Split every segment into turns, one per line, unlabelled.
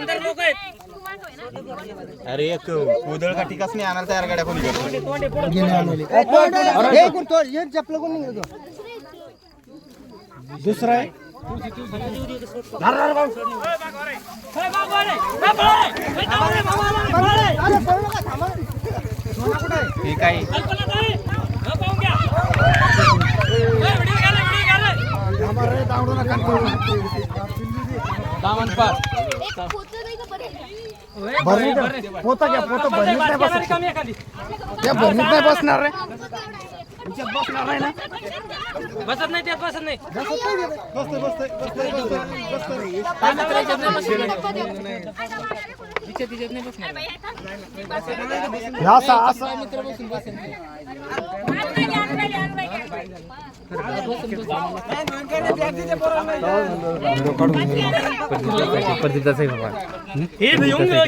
लोक आहेत
अरे एक उदळ का टिकाच नाही आणायला तयार गाड्या कोणी करतो
तोंडे पुढे
दुसरा आहे
हे काय
पोता घ्या पोता भरणीत नाही बसत त्या भरणीत नाही बसणार रे. तुमच्यात बसणार नाही ना?
बसत नाही त्यात बसत नाही.
बसतंय बसतंय बसतंय बसतंय बसतंय हे असं असं
हे येऊन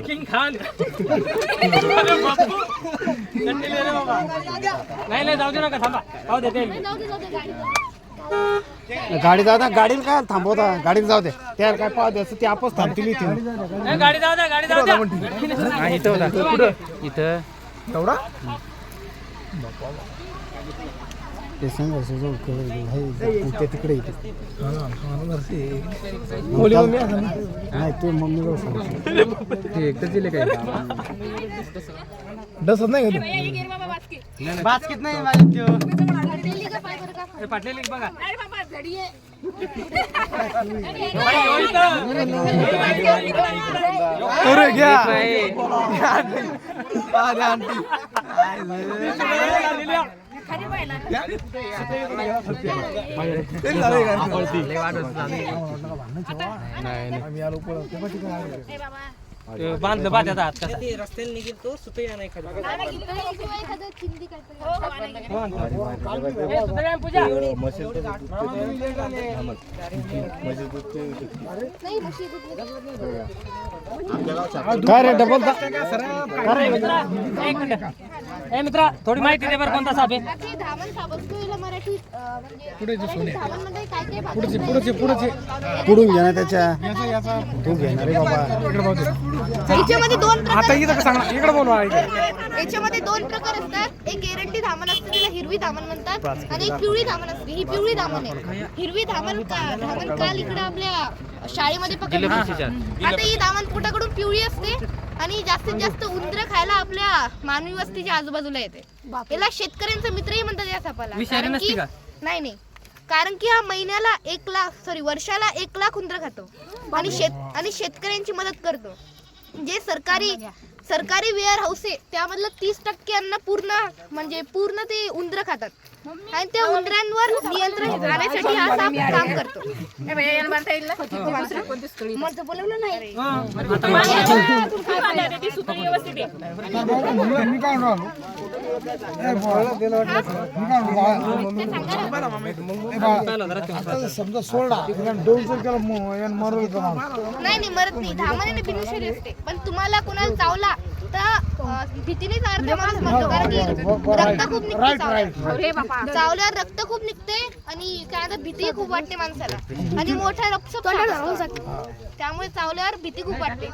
किंग खान. अरे बापू. कंटिन्यू रे बाबा. नाही नाही जाऊ दे नका थांबा. जाऊ दे ते
गाडी. जाऊ द्या गाडीला काय थांबवता? गाडीला जाऊ दे. त्याला काय पाहू द्यायचं ते आपच थांबतील इथे.
गाडी जाऊ द्या गाडी जाऊ द्या
इथं होता. कुठं इथं.
तेवढा? ते संघर्ष जवळ ते तिकडे येते. नाही ते मम्मी सांगतो.
ते एकटंच दिले काय?
डसत नाही का
बास्केट नाही माझ्या
ए, पाटलेली बघा.
अरे
हो
घ्या.
ए बाबा.
ते बांधलं बा त्याचा हात कसा
नाना किती एखादं चिंदी काहीतरी
ए.
काय रे डबल
मित्रा थोडी माहिती दे बरं कोणता साप आहे
म्हणजे भाग
पुढचे पुढचे पुढून घे ना त्याच्या तू घेणार रे बाबा
याच्यामध्ये दोन प्रकार
आता इथं सांग इकडे बोलवा
याच्यामध्ये दोन प्रकार असतात. एक एरंटी धामण असते त्याला हिरवी धामण म्हणतात. आणि एक पिवळी धामण असते. ही पिवळी धामण आहे. हिरवी धामण का धामण काल इकडे आपल्या शाळेमध्ये पकडली. आता ही धामण पोटाकडून पिवळी असते? आणि जास्तीत जास्त उंदर खायला आपल्या मानवी वस्तीच्या आजूबाजूला येते. याला शेतकऱ्यांचा मित्रही म्हणतात या सापाला.
विषारी
कारण
नसते
की
का?
नाही नाही. कारण की हा महिन्याला एक लाख सॉरी वर्षाला एक लाख उंदर खातो. आणि शेत आणि शेतकऱ्यांची मदत करतो. जे सरकारी सरकारी वेअर हाऊस आहे त्यामधलं तीस टक्के अन्न पूर्ण म्हणजे पूर्ण ते उंदर खातात. आणि त्या उंदरांवर नियंत्रण आणण्यासाठी हा साप काम करतो. मग बोलवलं नाही.
मी काय समजा सोडा दोन जर केला मरल का माणूस
नाही नाही मरत नाही. धामाने बिनविषारी असते. पण तुम्हाला कोणाला चावला तर अर्ध माणूस कारण की रक्त खूप निघते चावल्यावर. चावल्यावर रक्त खूप निघते आणि काय आता भीती खूप वाटते माणसाला. आणि मोठा रक्त त्यामुळे चावल्यावर भीती खूप वाटते.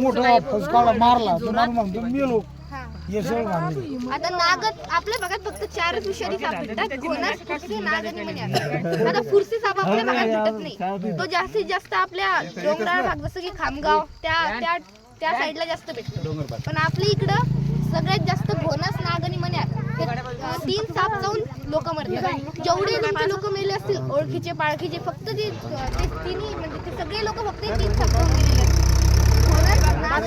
मोठा मारला. म्हणतो मेलो.
आता नागत आपल्या भागात फक्त चारच विषारी साप भेटतात. घोणस फुटके नाग आणि मणी असतात. आता फुरसी साप आपल्या भागात भेटत नाही. तो जास्तीत जास्त आपल्या डोंगराळ भाग जसं की खामगाव त्या त्या त्या साईडला जास्त भेटतो. पण आपल्या इकडं सगळ्यात जास्त घोणस नाग आणि मण्या अं, तीन साप जाऊन लोक मरतात. जेवढे तुमचे लोक मेले असतील ओळखीचे पाळखीचे फक्त ते तिन्ही म्हणजे ते सगळे लोक फक्त तीन साप जाऊन गेलेले असतात घोणस, नाग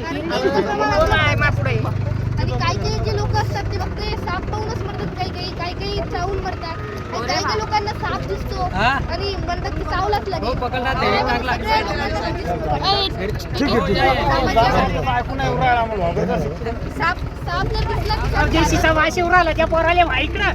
आणि तीन लोकं आणि काही काही जे लोक असतात ते फक्त हे साप पाहूनच काही काही चावून मरतात. आणि काही काही लोकांना साप दिसतो.
हा?
आणि म्हणतात की चावलाच
हो
लागेल
पकडला ते टाकला
सगळ्या लोकांना दिसतो.
ठीक आहे ठीक आहे. ऐकून नाही उरायला आम्हाला वागायचं असेल.
साप साप जर दिसला की साप
वाशी उराला त्या पोराले इकडं